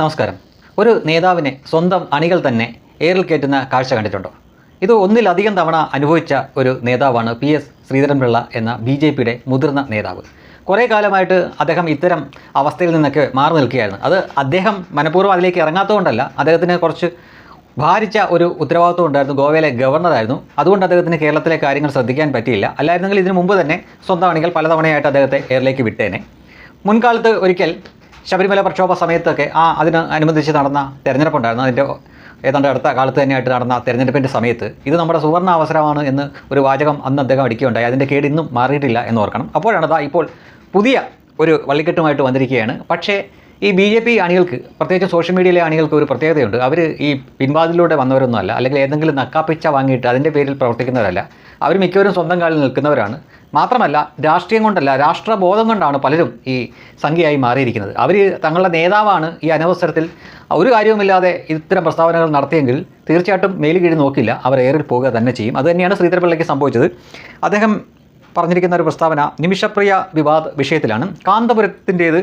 നമസ്കാരം. ഒരു നേതാവിനെ സ്വന്തം അണികൾ തന്നെ ഏറിൽ കയറ്റുന്ന കാഴ്ച കണ്ടിട്ടുണ്ടോ? ഇത് ഒന്നിലധികം തവണ അനുഭവിച്ച ഒരു നേതാവാണ് പി എസ് ശ്രീധരൻപിള്ള എന്ന ബി ജെ പിയുടെ മുതിർന്ന നേതാവ്. കുറേ കാലമായിട്ട് അദ്ദേഹം ഇത്തരം അവസ്ഥയിൽ നിന്നൊക്കെ മാറി നിൽക്കുകയായിരുന്നു. അത് അദ്ദേഹം മനഃപൂർവം അതിലേക്ക് ഇറങ്ങാത്തതുകൊണ്ടല്ല അദ്ദേഹത്തിന് കുറച്ച് ഭാരിച്ച ഒരു ഉത്തരവാദിത്വം ഉണ്ടായിരുന്നു. ഗോവയിലെ ഗവർണറായിരുന്നു അതുകൊണ്ട് അദ്ദേഹത്തിന് കേരളത്തിലെ കാര്യങ്ങൾ ശ്രദ്ധിക്കാൻ പറ്റിയില്ല. അല്ലായിരുന്നെങ്കിൽ ഇതിനു മുമ്പ് തന്നെ സ്വന്തം അണികൾ പലതവണയായിട്ട് അദ്ദേഹത്തെ എയറിലേക്ക് വിട്ടേനെ. മുൻകാലത്ത് ഒരിക്കൽ ശബരിമല പ്രക്ഷോഭ സമയത്തൊക്കെ ആ അതിന് അനുബന്ധിച്ച് നടന്ന തെരഞ്ഞെടുപ്പുണ്ടായിരുന്നു. അതിന്റെ ഏതാണ്ട് അടുത്ത കാലത്ത് തന്നെയായിട്ട് നടന്ന തെരഞ്ഞെടുപ്പിന്റെ സമയത്ത് ഇത് നമ്മുടെ സുവർണ അവസരമാണ് എന്ന് ഒരു വാചകം അന്ന് അദ്ദേഹം അടിക്കുകയുണ്ടായി. അതിന്റെ കേട് ഇന്നും മാറിയിട്ടില്ല എന്ന് ഓർക്കണം. അപ്പോഴാണ് ഇപ്പോൾ പുതിയ ഒരു വള്ളിക്കെട്ടുമായിട്ട് വന്നിരിക്കുകയാണ്. പക്ഷേ ഈ ബി ജെ പി അണികൾക്ക് പ്രത്യേകിച്ച് സോഷ്യൽ മീഡിയയിലെ അണികൾക്ക് ഒരു പ്രത്യേകതയുണ്ട്. അവർ ഈ പിൻവാതിലൂടെ വന്നവരൊന്നുമല്ല അല്ലെങ്കിൽ ഏതെങ്കിലും നക്കാപ്പിച്ച വാങ്ങിയിട്ട് അതിന്റെ പേരിൽ പ്രവർത്തിക്കുന്നവരല്ല. അവർ മിക്കവരും സ്വന്തം കാലിൽ നിൽക്കുന്നവരാണ്. മാത്രമല്ല രാഷ്ട്രീയം കൊണ്ടല്ല രാഷ്ട്രബോധം കൊണ്ടാണ് പലരും ഈ സംഖ്യയായി മാറിയിരിക്കുന്നത്. അവർ തങ്ങളുടെ നേതാവാണ് ഈ അനവസരത്തിൽ ഒരു കാര്യവുമില്ലാതെ ഇത്തരം പ്രസ്താവനകൾ നടത്തിയെങ്കിൽ തീർച്ചയായിട്ടും മേലുകീഴ് നോക്കില്ല അവർ ഏറിൽ പോവുക തന്നെ ചെയ്യും. അതുതന്നെയാണ് ശ്രീധരപിള്ളയ്ക്ക് സംഭവിച്ചത്. അദ്ദേഹം പറഞ്ഞിരിക്കുന്ന ഒരു പ്രസ്താവന നിമിഷപ്രിയ വിവാദ വിഷയത്തിലാണ്. കാന്തപുരത്തിന്റേത്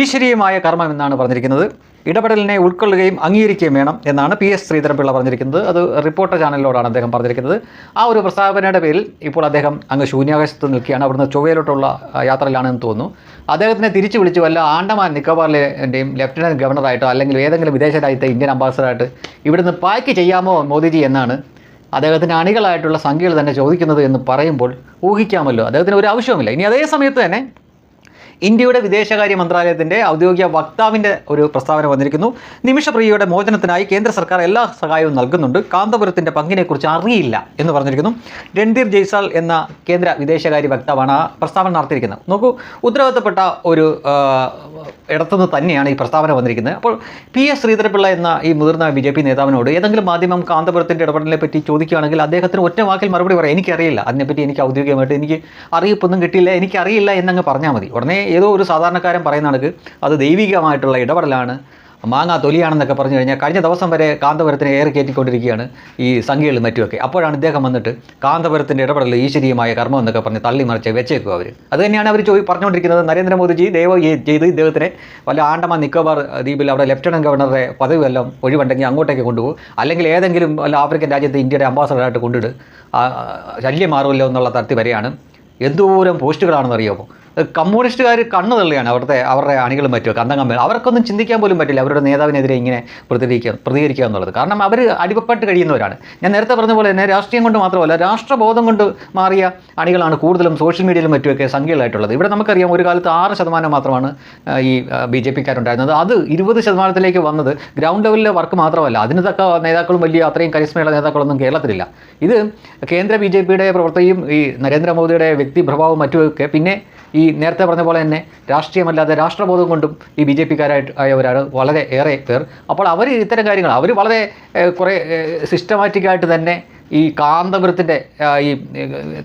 ഈശ്വരീയമായ കർമ്മം എന്നാണ് പറഞ്ഞിരിക്കുന്നത്. ഇടപെടലിനെ ഉൾക്കൊള്ളുകയും അംഗീകരിക്കുകയും വേണം എന്നാണ് പി എസ് ശ്രീധരൻപിള്ള പറഞ്ഞിരിക്കുന്നത്. അത് റിപ്പോർട്ടർ ചാനലിലോടാണ് അദ്ദേഹം പറഞ്ഞിരിക്കുന്നത്. ആ ഒരു പ്രസ്താവനയുടെ പേരിൽ ഇപ്പോൾ അദ്ദേഹം അങ്ങ് ശൂന്യാകാശത്ത് നിൽക്കുകയാണ്. അവിടുന്ന് ചൊവ്വയിലോട്ടുള്ള യാത്രയിലാണെന്ന് തോന്നുന്നു. അദ്ദേഹത്തിനെ തിരിച്ചു വിളിച്ചു വല്ല ആണ്ടമാൻ നിക്കോബാറിലെന്റെയും ലെഫ്റ്റനന്റ് ഗവർണറായിട്ടോ അല്ലെങ്കിൽ ഏതെങ്കിലും വിദേശ രാജ്യത്തെ ഇന്ത്യൻ അംബാസഡറായിട്ട് ഇവിടുന്ന് പാക്ക് ചെയ്യാമോ മോദിജി എന്നാണ് അദ്ദേഹത്തിന്റെ അണികളായിട്ടുള്ള സംഖ്യകൾ തന്നെ ചോദിക്കുന്നത് എന്ന് പറയുമ്പോൾ ഊഹിക്കാമല്ലോ. അദ്ദേഹത്തിന് ഒരു ആവശ്യവുമില്ല. ഇനി അതേ സമയത്ത് തന്നെ ഇന്ത്യയുടെ വിദേശകാര്യ മന്ത്രാലയത്തിന്റെ ഔദ്യോഗിക വക്താവിന്റെ ഒരു പ്രസ്താവന വന്നിരിക്കുന്നു. നിമിഷപ്രിയയുടെ മോചനത്തിനായി കേന്ദ്ര സർക്കാർ എല്ലാ സഹായവും നൽകുന്നുണ്ട്. കാന്തപുരത്തിന്റെ പങ്കിനെക്കുറിച്ച് അറിയില്ല എന്ന് പറഞ്ഞിരിക്കുന്നു. രൺധീർ ജയ്സാൽ എന്ന കേന്ദ്ര വിദേശകാര്യ വക്താവാണ് ആ പ്രസ്താവന നടത്തിയിരിക്കുന്നത്. നോക്കൂ ഉത്തരവാദിത്തപ്പെട്ട ഒരു ഇടത്തുനിന്ന് തന്നെയാണ് ഈ പ്രസ്താവന വന്നിരിക്കുന്നത്. അപ്പോൾ പി എസ് ശ്രീധരപിള്ള എന്ന ഈ മുതിർന്ന ബി ജെ പി നേതാവിനോട് ഏതെങ്കിലും മാധ്യമം കാന്തപുരത്തിന്റെ ഇടപെടലിനെ പറ്റി ചോദിക്കുകയാണെങ്കിൽ അദ്ദേഹത്തിന് ഒറ്റ വാക്കിൽ മറുപടി പറയാം. എനിക്കറിയില്ല. അതിനെപ്പറ്റി എനിക്ക് ഔദ്യോഗികമായിട്ട് എനിക്ക് അറിയിപ്പൊന്നും കിട്ടിയില്ല എനിക്കറിയില്ല എന്നങ്ങ് പറഞ്ഞാൽ മതി. ഉടനെ ഏതോ ഒരു സാധാരണക്കാരൻ പറയുന്ന കണക്ക് അത് ദൈവികമായിട്ടുള്ള ഇടപെടലാണ്. മാങ്ങ തൊലിയാണെന്നൊക്കെ പറഞ്ഞു കഴിഞ്ഞാൽ കഴിഞ്ഞ ദിവസം വരെ കാന്തപുരത്തിനെ ഏറെ കയറ്റിക്കൊണ്ടിരിക്കുകയാണ് ഈ സംഖ്യകളും മറ്റുമൊക്കെ. അപ്പോഴാണ് ഇദ്ദേഹം വന്നിട്ട് കാന്തപുരത്തിന്റെ ഇടപെടൽ ഈശ്വരീയമായ കർമ്മം എന്നൊക്കെ പറഞ്ഞ് തള്ളിമറിച്ച് വെച്ചേക്കും അവർ അത് തന്നെയാണ് അവർ ചോദി പറഞ്ഞുകൊണ്ടിരിക്കുന്നത്. നരേന്ദ്രമോദിജി ദൈവ ചെയ്- ചെയ്ത് ഇദ്ദേഹത്തിനെ വല്ല ആണ്ടമാൻ നിക്കോബാർ ദ്വീപിൽ അവിടെ ലഫ്റ്റനന്റ് ഗവർണറുടെ പദവി വല്ലതും ഒഴിവുണ്ടെങ്കിൽ അങ്ങോട്ടേക്ക് കൊണ്ടുപോകും. അല്ലെങ്കിൽ ഏതെങ്കിലും വല്ല ആഫ്രിക്കൻ രാജ്യത്ത് ഇന്ത്യയുടെ അംബാസഡറായിട്ട് കൊണ്ടിട്ട് ശല്യം മാറുമല്ലോ എന്നുള്ള തരത്തിൽ വരെയാണ്. എന്തോരം പോസ്റ്റുകളാണെന്ന് അറിയാമോ കമ്മ്യൂണിസ്റ്റുകാർ കണ്ണു തള്ളിയാണ് അവിടുത്തെ അവരുടെ അണികളും മറ്റും കന്തങ്ങമ്മ അവർക്കൊന്നും ചിന്തിക്കാൻ പോലും പറ്റില്ല. അവരുടെ നേതാവിനെതിരെ ഇങ്ങനെ പ്രതികരിക്കുക പ്രതികരിക്കുക എന്നുള്ളത്. കാരണം അവർ അടിമപ്പെട്ട് കഴിയുന്നവരാണ്. ഞാൻ നേരത്തെ പറഞ്ഞ പോലെ തന്നെ രാഷ്ട്രീയം കൊണ്ട് മാത്രമല്ല രാഷ്ട്രബോധം കൊണ്ട് മാറിയ അണികളാണ് കൂടുതലും സോഷ്യൽ മീഡിയയിലും മറ്റുമൊക്കെ സംഖ്യകളായിട്ടുള്ളത്. ഇവിടെ നമുക്കറിയാം ഒരു കാലത്ത് ആറ് ശതമാനം മാത്രമാണ് ഈ ബി ജെ പിക്കാരുണ്ടായിരുന്നത്. അത് ഇരുപത് ശതമാനത്തിലേക്ക് വന്നത് ഗ്രൗണ്ട് ലെവലിലെ വർക്ക് മാത്രമല്ല. അതിന് തക്ക നേതാക്കളും വലിയ അത്രയും കരിസ്മയുള്ള നേതാക്കളൊന്നും കേരളത്തിലില്ല. ഇത് കേന്ദ്ര ബി ജെ പിയുടെ പ്രവർത്തകയും ഈ നരേന്ദ്രമോദിയുടെ വ്യക്തിപ്രഭാവവും മറ്റുമൊക്കെ പിന്നെ ഈ നേരത്തെ പറഞ്ഞ പോലെ തന്നെ രാഷ്ട്രീയമല്ലാതെ രാഷ്ട്രബോധം കൊണ്ടും ഈ ബി ജെ പിക്കാരായിട്ട് ആയവരാണ് വളരെ ഏറെ പേർ. അപ്പോൾ അവർ ഇത്തരം കാര്യങ്ങൾ അവർ വളരെ കുറേ സിസ്റ്റമാറ്റിക്കായിട്ട് തന്നെ ഈ കാന്തപുരത്തിന്റെ ഈ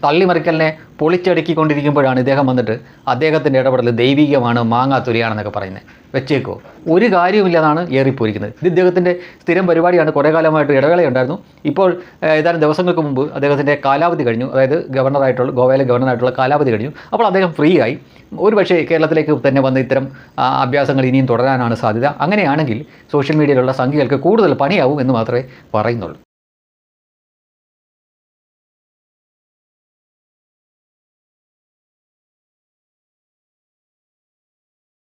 തള്ളിമറിക്കലിനെ പൊളിച്ചടുക്കിക്കൊണ്ടിരിക്കുമ്പോഴാണ് ഇദ്ദേഹം വന്നിട്ട് അദ്ദേഹത്തിന്റെ ഇടപെടൽ ദൈവികമാണ് മാങ്ങാത്തുരിയാണെന്നൊക്കെ പറയുന്നത്. വെച്ചേക്കോ. ഒരു കാര്യമില്ലാതാണ് ഏറിപ്പോയിരിക്കുന്നത്. ഇത് ഇദ്ദേഹത്തിന്റെ സ്ഥിരം പരിപാടിയാണ്. കുറേ കാലമായിട്ട് ഇടവേളയുണ്ടായിരുന്നു. ഇപ്പോൾ ഏതാനും ദിവസങ്ങൾക്ക് മുമ്പ് അദ്ദേഹത്തിന്റെ കാലാവധി കഴിഞ്ഞു. അതായത് ഗവർണറായിട്ടുള്ള ഗോവയിലെ ഗവർണറായിട്ടുള്ള കാലാവധി കഴിഞ്ഞു. അപ്പോൾ അദ്ദേഹം ഫ്രീ ആയി ഒരുപക്ഷേ കേരളത്തിലേക്ക് തന്നെ വന്ന് ഇത്തരം അഭ്യാസങ്ങൾ ഇനിയും തുടരാനാണ് സാധ്യത. അങ്ങനെയാണെങ്കിൽ സോഷ്യൽ മീഡിയയിലുള്ള സംഖ്യകൾക്ക് കൂടുതൽ പണിയാവും എന്ന് മാത്രമേ പറയുന്നുള്ളൂ.